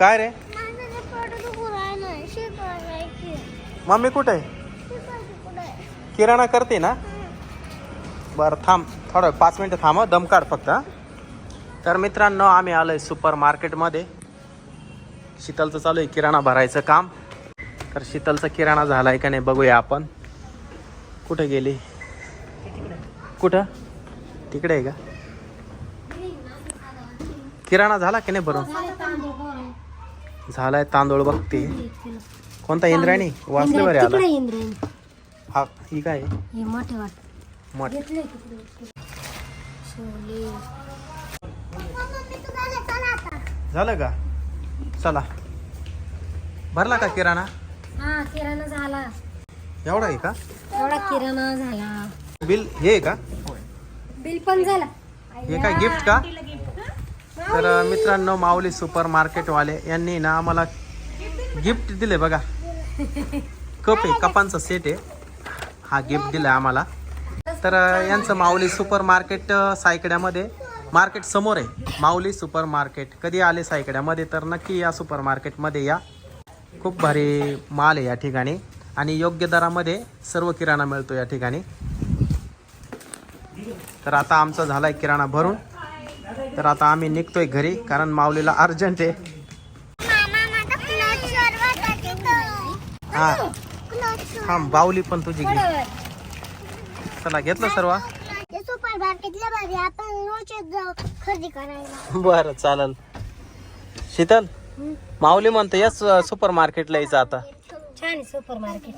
काय रे? मम्मी कुठे आहे? किराणा करते ना? बरं थांब. थोडं पाच मिनटं थांब दम काढ फक्त. तर मित्रांनो आम्ही आलोय सुपर मार्केटमध्ये. शीतलचं चालू आहे किराणा भरायचं काम. तर शीतलचा किराणा झालाय का नाही बघूया आपण. कुठं गेली? कुठं? तिकडे आहे का? किराणा झाला की नाही भरून झालाय तांदूळ बघते. कोणता इंद्रायणी वाचले बरे आला हा ही काय मोठे झालं का? चला. भरला का किराणा? हा किराणा झाला. एवढा आहे का? एवढा किराणा झाला. बिल हे आहे का? बिल पण झाला. हे काय गिफ्ट का? तर मित्रांनो माऊली सुपर मार्केटवाले यांनी ना आम्हाला गिफ्ट दिले बघा. कप आहे कपांचा सेट आहे. हा गिफ्ट दिला आम्हाला. तर यांचं माऊली सुपर मार्केट सायकड्यामध्ये मार्केट समोर आहे. माऊली सुपर मार्केट कधी आले सायकड्यामध्ये तर नक्की या सुपर मार्केटमध्ये या. खूप भारी माल आहे या ठिकाणी. आणि योग्य दरामध्ये सर्व किराणा मिळतो या ठिकाणी. तर आता आमचा आहे किराणा भरून. तर आता आम्ही निघतोय घरी कारण माऊलीला अर्जंट आहे. हा. हा बाऊली पण तुझी घे. चला घेतलं सर्व? सुपर मार्केटला भारी आपण रोज जाऊ खरेदी करायला बरं चालेल. शीतल माऊली म्हणतो या सुपर मार्केटला यायचं आता. छान सुपर मार्केट